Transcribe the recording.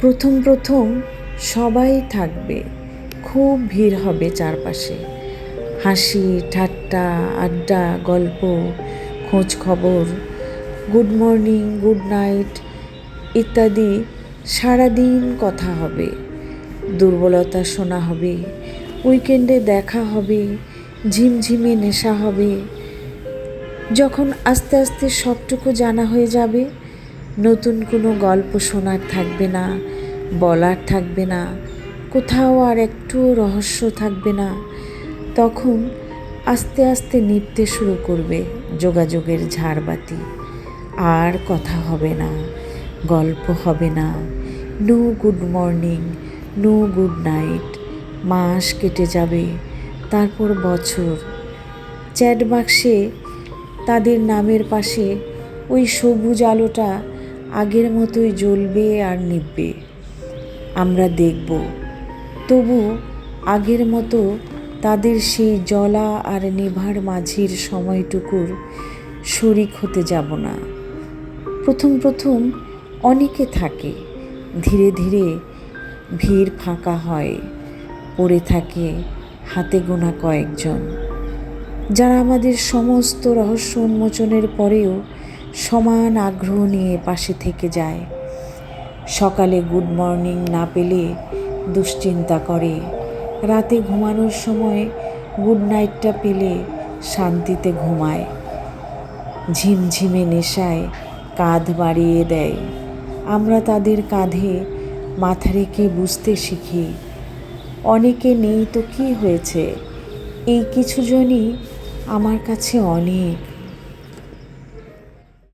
প্রথম প্রথম সবাই থাকবে। খুব ভিড় হবে চারপাশে। হাসি, ঠাট্টা, আড্ডা, গল্প, খোঁজ খবর গুড মর্নিং গুড নাইট ইত্যাদি সারাদিন কথা হবে। দুর্বলতা শোনা হবে উইকেন্ডে দেখা হবে, ঝিমঝিমে নেশা হবে। যখন আস্তে আস্তে সবটুকু জানা হয়ে যাবে নতুন কোনো গল্প শোনার থাকবে না, বলার থাকবে না, কোথাও আর একটু রহস্য থাকবে না। তখন আস্তে আস্তে নিভতে শুরু করবে যোগাযোগের ঝাড়বাতি। আর কথা হবে না, গল্প হবে না। No good morning, no good night, মাস কেটে যাবে, তারপর বছর। চ্যাট বাক্সে তাদের নামের পাশে ওই সবুজ আলোটা আগের মতোই জ্বলবে আর নিববে আমরা দেখব। তবু আগের মতো তাদের সেই জলা আর নেভার মাঝির সময়টুকুর শরিক হতে যাব না। প্রথম প্রথম অনেকে থাকে, ধীরে ধীরে ভিড় ফাঁকা হয়, পড়ে থাকে হাতে গোনা কয়েকজন। যারা আমাদের সমস্ত রহস্য উন্মোচনের পরেও সমান আগ্রহ নিয়ে পাশে থেকে যায়। সকালে গুড মর্নিং না পেলে দুশ্চিন্তা করে। রাতে ঘুমানোর সময় গুড নাইটটা পেলে শান্তিতে ঘুমায়। ঝিমঝিমে নেশায় কাঁধ বাড়িয়ে দেয়। আমরা তাদের কাঁধে মাথা রেখে বুঝতে শিখি, অনেকে নেই তো কী হয়েছে? এই কিছুজনই আমার কাছে অনেক।